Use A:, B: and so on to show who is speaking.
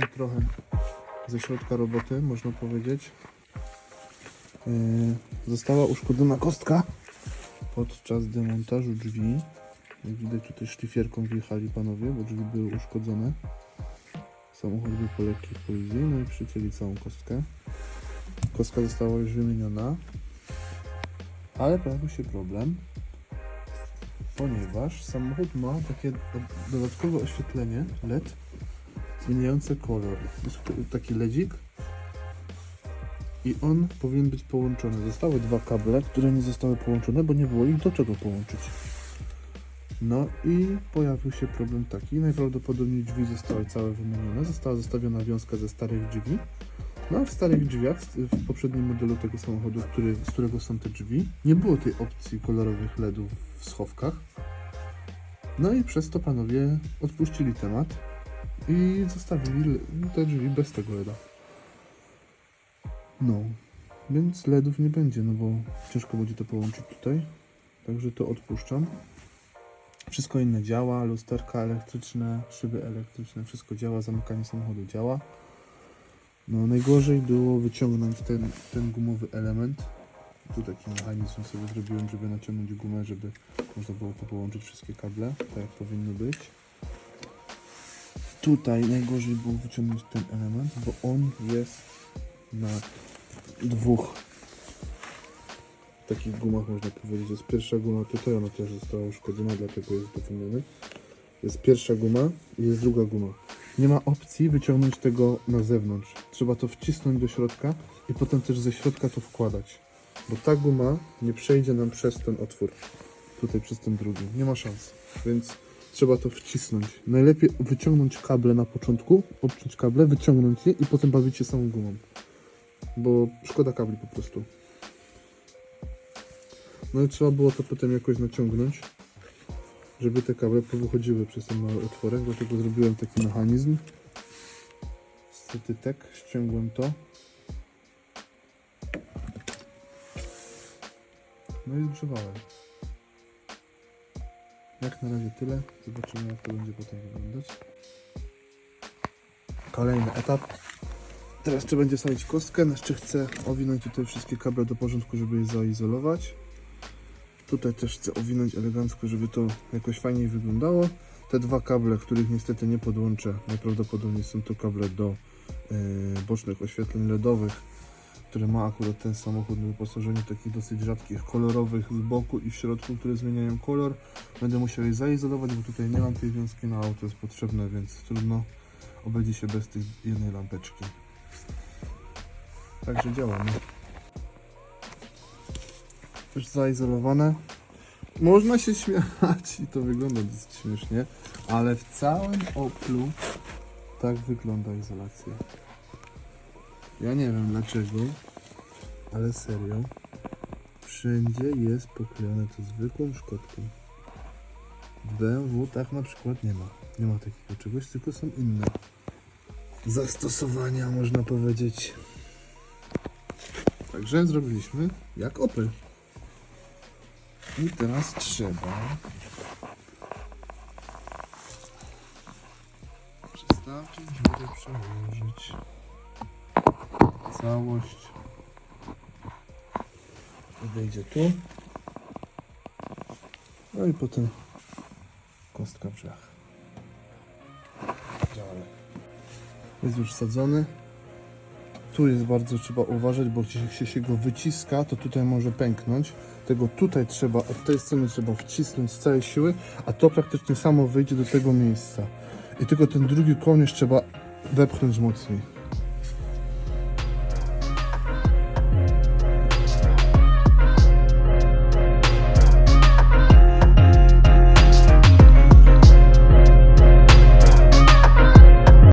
A: trochę ze środka roboty, można powiedzieć. Yy, została uszkodzona kostka podczas demontażu drzwi. Jak widać tutaj szlifierką wjechali panowie, bo drzwi były uszkodzone. Samochód był po lekkiej kolizji, no i przycięli całą kostkę. Kostka została już wymieniona, ale pojawił się problem, ponieważ samochód ma takie dodatkowe oświetlenie LED zmieniające kolor. Jest taki ledzik i on powinien być połączony. Zostały dwa kable, które nie zostały połączone, bo nie było ich do czego połączyć. No i pojawił się problem taki. Najprawdopodobniej drzwi zostały całe wymienione. Została zostawiona wiązka ze starych drzwi. No a w starych drzwiach, w poprzednim modelu tego samochodu, który, z którego są te drzwi, nie było tej opcji kolorowych LEDów w schowkach. No i przez to panowie odpuścili temat i zostawili te drzwi bez tego LEDa. No, więc LEDów nie będzie, no bo ciężko będzie to połączyć tutaj. Także to odpuszczam. Wszystko inne działa, lusterka elektryczne, szyby elektryczne, wszystko działa, zamykanie samochodu działa. No najgorzej było wyciągnąć ten, ten gumowy element. Tu taki mechanizm sobie zrobiłem, żeby naciągnąć gumę, żeby można było to połączyć wszystkie kable, tak jak powinno być. Tutaj najgorzej było wyciągnąć ten element, bo on jest na dwóch takich gumach można powiedzieć. Jest pierwsza guma tutaj, ona też została uszkodzona, dlatego jest dopełniony. Jest pierwsza guma i jest druga guma. Nie ma opcji wyciągnąć tego na zewnątrz. Trzeba to wcisnąć do środka i potem też ze środka to wkładać. Bo ta guma nie przejdzie nam przez ten otwór. Tutaj przez ten drugi. Nie ma szans. Więc trzeba to wcisnąć. Najlepiej wyciągnąć kable na początku, obciąć kable, wyciągnąć je i potem bawić się samą gumą. Bo szkoda kabli po prostu. No i trzeba było to potem jakoś naciągnąć, żeby te kable powychodziły przez ten mały otworek, dlatego zrobiłem taki mechanizm. Stetytek, ściągłem to. No i zgrzewałem. Jak na razie tyle. Zobaczymy jak to będzie potem wyglądać. Kolejny etap. Teraz trzeba będzie wstawić kostkę. Jeszcze chcę owinąć tutaj wszystkie kable do porządku, żeby je zaizolować. Tutaj też chcę owinąć elegancko, żeby to jakoś fajniej wyglądało. Te dwa kable, których niestety nie podłączę, najprawdopodobniej są to kable do yy, bocznych oświetleń LEDowych, które ma akurat ten samochód na wyposażeniu takich dosyć rzadkich, kolorowych z boku i w środku, które zmieniają kolor. Będę musiał je zaizolować, bo tutaj nie mam tej wiązki na auto, jest potrzebne, więc trudno. Obejdzie się bez tej jednej lampeczki. Także działamy. Już zaizolowane. Można się śmiać i to wygląda dosyć śmiesznie, ale w całym Oplu tak wygląda izolacja. Ja nie wiem dlaczego, ale serio. Wszędzie jest poklejone to zwykłą szkotką. W BMW tak na przykład nie ma. Nie ma takiego czegoś, tylko są inne zastosowania, można powiedzieć. Także zrobiliśmy jak Opel. I teraz trzeba przestawić dziurę, przełożyć całość wejdzie tu no i potem kostka w drzwiach działamy jest już sadzony tu jest bardzo trzeba uważać, bo jeśli się go wyciska, to tutaj może pęknąć. Tego tutaj trzeba, od tej strony trzeba wcisnąć z całej siły, a to praktycznie samo wyjdzie do tego miejsca. I tylko ten drugi kołnierz trzeba wepchnąć mocniej.